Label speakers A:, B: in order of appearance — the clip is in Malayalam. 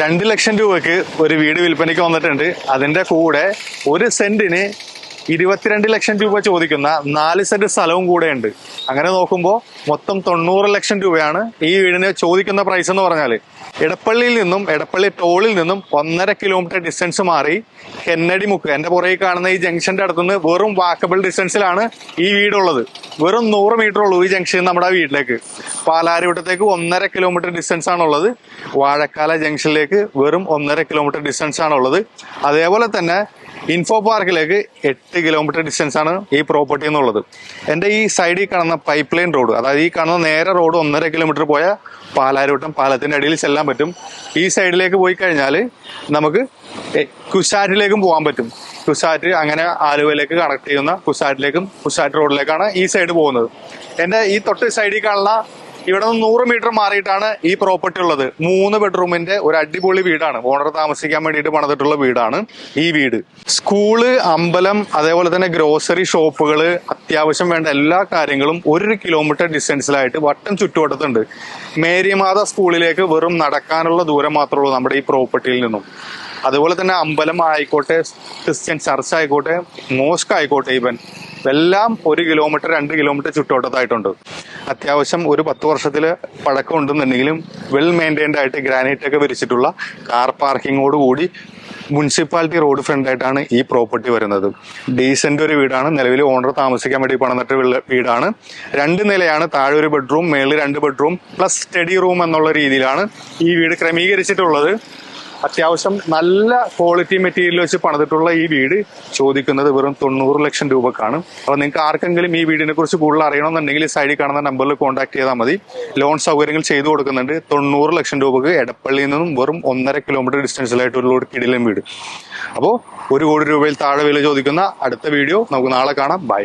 A: രണ്ട് ലക്ഷം രൂപയ്ക്ക് ഒരു വീട് വിൽപ്പനയ്ക്ക് വന്നിട്ടുണ്ട്. അതിന്റെ കൂടെ ഒരു സെന്റിന് ഇരുപത്തിരണ്ട് ലക്ഷം രൂപ ചോദിക്കുന്ന നാല് സെന്റ് സ്ഥലവും കൂടെ ഉണ്ട്. അങ്ങനെ നോക്കുമ്പോൾ മൊത്തം തൊണ്ണൂറ് ലക്ഷം രൂപയാണ് ഈ വീടിന് ചോദിക്കുന്ന പ്രൈസ് എന്ന് പറഞ്ഞാൽ എടപ്പള്ളിയിൽ നിന്നും എടപ്പള്ളി ടോളിൽ നിന്നും ഒന്നര കിലോമീറ്റർ ഡിസ്റ്റൻസ് മാറി കെന്നടി മുക്ക്. എന്റെ പുറകെ കാണുന്ന ഈ ജംഗ്ഷന്റെ അടുത്തുനിന്ന് വെറും വാക്കബിൾ ഡിസ്റ്റൻസിലാണ് ഈ വീടുള്ളത്. വെറും നൂറ് മീറ്റർ ഉള്ളൂ ഈ ജംഗ്ഷൻ നമ്മുടെ വീട്ടിലേക്ക്. പാലാരിവട്ടത്തേക്ക് ഒന്നര കിലോമീറ്റർ ഡിസ്റ്റൻസ് ആണുള്ളത്. വാഴക്കാല ജംഗ്ഷനിലേക്ക് വെറും ഒന്നര കിലോമീറ്റർ ഡിസ്റ്റൻസ് ആണുള്ളത്. അതേപോലെ തന്നെ ഇൻഫോ പാർക്കിലേക്ക് എട്ട് കിലോമീറ്റർ ഡിസ്റ്റൻസ് ആണ് ഈ പ്രോപ്പർട്ടി എന്നുള്ളത്. എന്റെ ഈ സൈഡിൽ കാണുന്ന പൈപ്പ് ലൈൻ റോഡ് അതായത് ഈ കാണുന്ന നേരെ റോഡ് ഒന്നര കിലോമീറ്റർ പോയ പാലാരിവട്ടം പാലത്തിന്റെ അടിയിൽ ചെല്ലാൻ പറ്റും. ഈ സൈഡിലേക്ക് പോയി കഴിഞ്ഞാൽ നമുക്ക് കുശാറ്റിലേക്കും പോകാൻ പറ്റും. കുശാറ്റ് അങ്ങനെ ആലുവയിലേക്ക് കണക്ട് ചെയ്യുന്ന കുശാറ്റിലേക്കും കുശാറ്റ് റോഡിലേക്കാണ് ഈ സൈഡ് പോകുന്നത്. എന്റെ ഈ തൊട്ട് സൈഡിൽ കാണുന്ന ഇവിടെ നിന്ന് നൂറ് മീറ്റർ മാറിയിട്ടാണ് ഈ പ്രോപ്പർട്ടി ഉള്ളത്. മൂന്ന് ബെഡ്റൂമിന്റെ ഒരു അടിപൊളി വീടാണ്. ഓണർ താമസിക്കാൻ വേണ്ടിയിട്ട് പണിതിട്ടുള്ള വീടാണ് ഈ വീട്. സ്കൂൾ അമ്പലം അതേപോലെ തന്നെ ഗ്രോസറി ഷോപ്പുകൾ അത്യാവശ്യം വേണ്ട എല്ലാ കാര്യങ്ങളും ഒരു കിലോമീറ്റർ ഡിസ്റ്റൻസിലായിട്ട് വട്ടം ചുറ്റുവട്ടത്തുണ്ട്. മേരിമാത സ്കൂളിലേക്ക് വെറും നടക്കാനുള്ള ദൂരം മാത്രമേ ഉള്ളൂ നമ്മുടെ ഈ പ്രോപ്പർട്ടിയിൽ നിന്നും. അതുപോലെ തന്നെ അമ്പലം ആയിക്കോട്ടെ ക്രിസ്ത്യൻ ചർച്ച് ആയിക്കോട്ടെ മോസ്ക് ആയിക്കോട്ടെ ഇവൻ എല്ലാം ഒരു കിലോമീറ്റർ രണ്ട് കിലോമീറ്റർ ചുറ്റോട്ടത്തായിട്ടുണ്ട്. അത്യാവശ്യം ഒരു പത്ത് വർഷത്തിൽ പഴക്കം ഉണ്ടെന്നുണ്ടെങ്കിലും വെൽ മെയിന്റൈൻഡ് ആയിട്ട് ഗ്രാനൈറ്റ് ഒക്കെ വിരിച്ചിട്ടുള്ള കാർ പാർക്കിങ്ങോട് കൂടി മുനിസിപ്പാലിറ്റി റോഡ് ഫ്രണ്ട് ആയിട്ടാണ് ഈ പ്രോപ്പർട്ടി വരുന്നത്. ഡീസന്റ് ഒരു വീടാണ്. നിലവിൽ ഓണർ താമസിക്കാൻ വേണ്ടി പണിതിട്ട് വീടാണ്. രണ്ട് നിലയാണ്. താഴെ ഒരു ബെഡ്റൂം മേളിൽ രണ്ട് ബെഡ്റൂം പ്ലസ് സ്റ്റഡി റൂം എന്നുള്ള രീതിയിലാണ് ഈ വീട് ക്രമീകരിച്ചിട്ടുള്ളത്. അത്യാവശ്യം നല്ല ക്വാളിറ്റി മെറ്റീരിയൽ വെച്ച് പണിതിട്ടുള്ള ഈ വീട് ചോദിക്കുന്നത് വെറും തൊണ്ണൂറ് ലക്ഷം രൂപക്കാണ്. അപ്പോൾ നിങ്ങൾക്ക് ആർക്കെങ്കിലും ഈ വീടിനെ കുറിച്ച് കൂടുതൽ അറിയണമെന്നുണ്ടെങ്കിൽ സൈഡിൽ കാണുന്ന നമ്പറിൽ കോൺടാക്ട് ചെയ്താൽ മതി. ലോൺ സൗകര്യങ്ങൾ ചെയ്തു കൊടുക്കുന്നുണ്ട്. തൊണ്ണൂറ് ലക്ഷം രൂപക്ക് എടപ്പള്ളിയിൽ നിന്നും വെറും ഒന്നര കിലോമീറ്റർ ഡിസ്റ്റൻസിലായിട്ടുള്ള ഒരു കിടിലൻ വീട്. അപ്പോൾ ഒരു കോടി രൂപയിൽ താഴെ വില ചോദിക്കുന്ന അടുത്ത വീഡിയോ നമുക്ക് നാളെ കാണാം. ബൈ